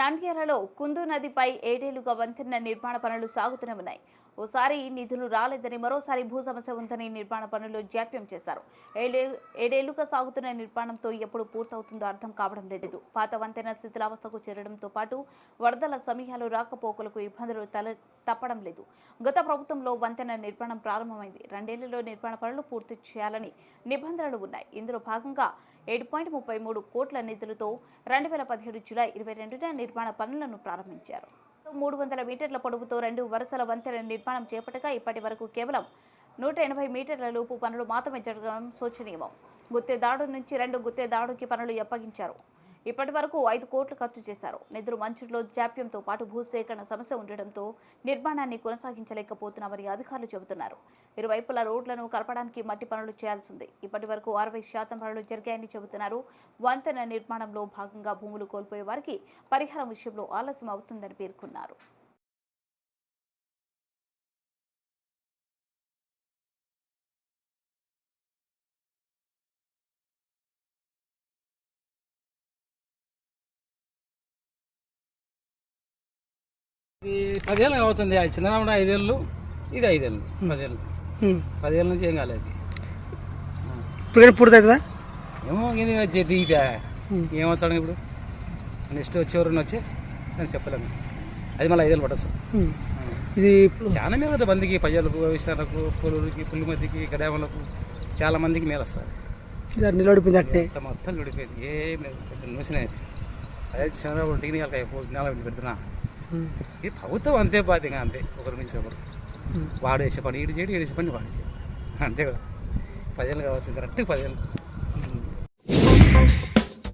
నంద్యాలలో కుందు నదిపై ఏడేళ్ళుగా వంతెన నిర్మాణ పనులు సాగుతూనే ఉన్నాయి. ఓసారి నిధులు రాలేదని మరోసారి భూ సమస్య ఉందని నిర్మాణ పనులు జాప్యం చేశారు. ఏడే ఏడేళ్ళుగా సాగుతున్న నిర్మాణంతో ఎప్పుడు పూర్తవుతుందో అర్థం కావడం లేదు. పాత వంతెన శిథిలావస్థకు చేరడంతో పాటు వరదల సమయాలు రాకపోకలకు ఇబ్బందులు తల తప్పడం లేదు. గత ప్రభుత్వంలో వంతెన నిర్మాణం ప్రారంభమైంది. రెండేళ్ళలో నిర్మాణ పనులు పూర్తి చేయాలని నిబంధనలు ఉన్నాయి. ఇందులో భాగంగా ఏడు పాయింట్ ముప్పై మూడు కోట్ల నిధులతో రెండు వేల పదిహేడు జులై ఇరవై రెండున నిర్మాణ పనులను ప్రారంభించారు. మూడు వందల మీటర్ల పొడవుతో రెండు వరుసల వంతెన నిర్మాణం చేపట్టగా ఇప్పటి వరకు కేవలం నూట ఎనభై మీటర్ల లోపు పనులు మాత్రమే జరగడం శోచనీయం. గుత్తేదాడు నుంచి రెండు గుత్తేదాడుకి పనులు అప్పగించారు. ఇప్పటి వరకు ఐదు కోట్లు ఖర్చు చేశారు. నిధులు మంచులో జాప్యంతో పాటు భూసేకరణ సమస్య ఉండడంతో నిర్మాణాన్ని కొనసాగించలేకపోతున్నామని అధికారులు చెబుతున్నారు. ఇరువైపుల రోడ్లను కలపడానికి మట్టి పనులు చేయాల్సింది ఇప్పటి వరకు అరవై శాతం పనులు జరిగాయని చెబుతున్నారు. వంతెన నిర్మాణంలో భాగంగా భూములు కోల్పోయే వారికి పరిహారం విషయంలో ఆలస్యం అవుతుందని పేర్కొన్నారు. ఇది పదేళ్ళు కావచ్చింది అది చిన్నప్పుడు ఐదేళ్ళు ఇది ఐదేళ్ళు పదేళ్ళు. పదేళ్ళ నుంచి ఏం కాలేదు. ఇప్పుడు పూర్తి అవుతుందా ఏమో ఇది ఇదే ఏమొచ్చాడు ఇప్పుడు? నెక్స్ట్ వచ్చే ఎవరైనా వచ్చి నేను చెప్పలేము అది మళ్ళీ ఐదేళ్ళు పట్టచ్చు. ఇది చాలా మేలు కదా మందికి పయ్యాలకు విషయాలకు పులులకి పుల్లిమతికి గడాములకు చాలా మందికి మేలు వస్తుంది ఇది నిలబడిపోయింది అట్నే. మొత్తం విడిపోయింది ఏం లేదు. పెద్ద న్యూస్నే అదే చంద్రబాబు టీని నెల పెడుతున్నా. ఇది ప్రభుత్వం అంతే బాధ్యంగా అంతే. ఒకరి మించి ఒకరు. వాడు వేసే పని ఈడు చేయడు ఈడు వేసే పని వాడు చేయడు. అంతే కదా. పదేళ్ళు కావచ్చు కరెక్ట్ పదేళ్ళు